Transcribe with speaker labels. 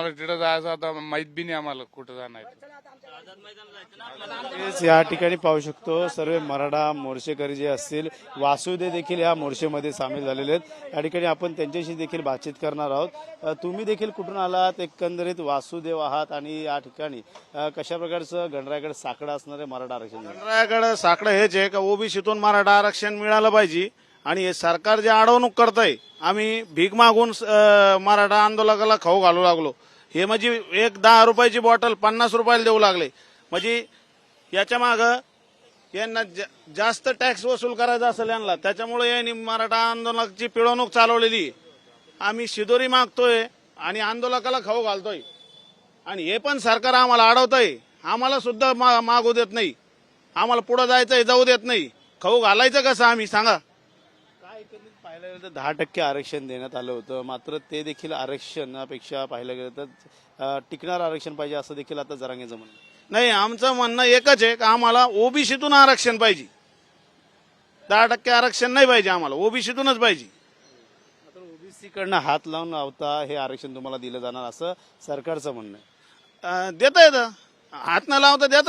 Speaker 1: आम्हाला तिथं जायचं आता माहीत बी नाही आम्हाला कुठं जाणार
Speaker 2: या ठिकाणी पाहू शकतो सर्व मराठा मोर्चेकरी जे असतील वासुदे देखील या मोर्चेमध्ये सामील झालेले आहेत. या ठिकाणी आपण त्यांच्याशी देखील बातचीत करणार आहोत. तुम्ही देखील कुठून आलात? एकंदरीत वासुदेव आहात आणि या ठिकाणी कशा प्रकारचं गणरायगड साकडं असणारे मराठा आरक्षण आहे?
Speaker 3: गणरायाकडे साकडं हेच आहे का? ओबीसीतून मराठा आरक्षण मिळालं पाहिजे. आणि हे सरकार जे अडवणूक करतंय आम्ही भीक मागून मराठा आंदोलकाला खाऊ घालू लागलो. हे म्हणजे एक दहा रुपयाची बॉटल पन्नास रुपयाला देऊ लागले. म्हणजे याच्या माग यांना जा- जास्त टॅक्स वसूल करायचा असेल यांना त्याच्यामुळे यांनी मराठा आंदोलनाची पिळवणूक चालवलेली. आम्ही शिदोरी मागतोय आणि आंदोलकाला खाऊ घालतोय. आणि हे पण सरकार आम्हाला अडवतंय आम्हाला सुद्धा मा- मागू देत नाही. आम्हाला पुढे जायचंय जाऊ देत नाही. खाऊ घालायचं कसं आम्ही? सांगा.
Speaker 2: एकंदरीत पाहायला गेलं तर दहा टक्के आरक्षण देण्यात आलं होतं. मात्र ते देखील आरक्षणापेक्षा पाहायला गेलं तर अ, टिकणार आरक्षण पाहिजे असं देखील आता जरांगेचं म्हणणं आहे.
Speaker 3: नाही आमचं म्हणणं एकच आहे का आम्हाला ओबीसीतून आरक्षण पाहिजे. दहा टक्के आरक्षण नाही पाहिजे आम्हाला ओबीसीतूनच पाहिजे.
Speaker 2: मात्र ओबीसी कडनं हात लावून लावता हे आरक्षण तुम्हाला दिलं जाणार असं सरकारचं म्हणणं आहे.
Speaker 3: अं, देता येतं. हात न लावता देता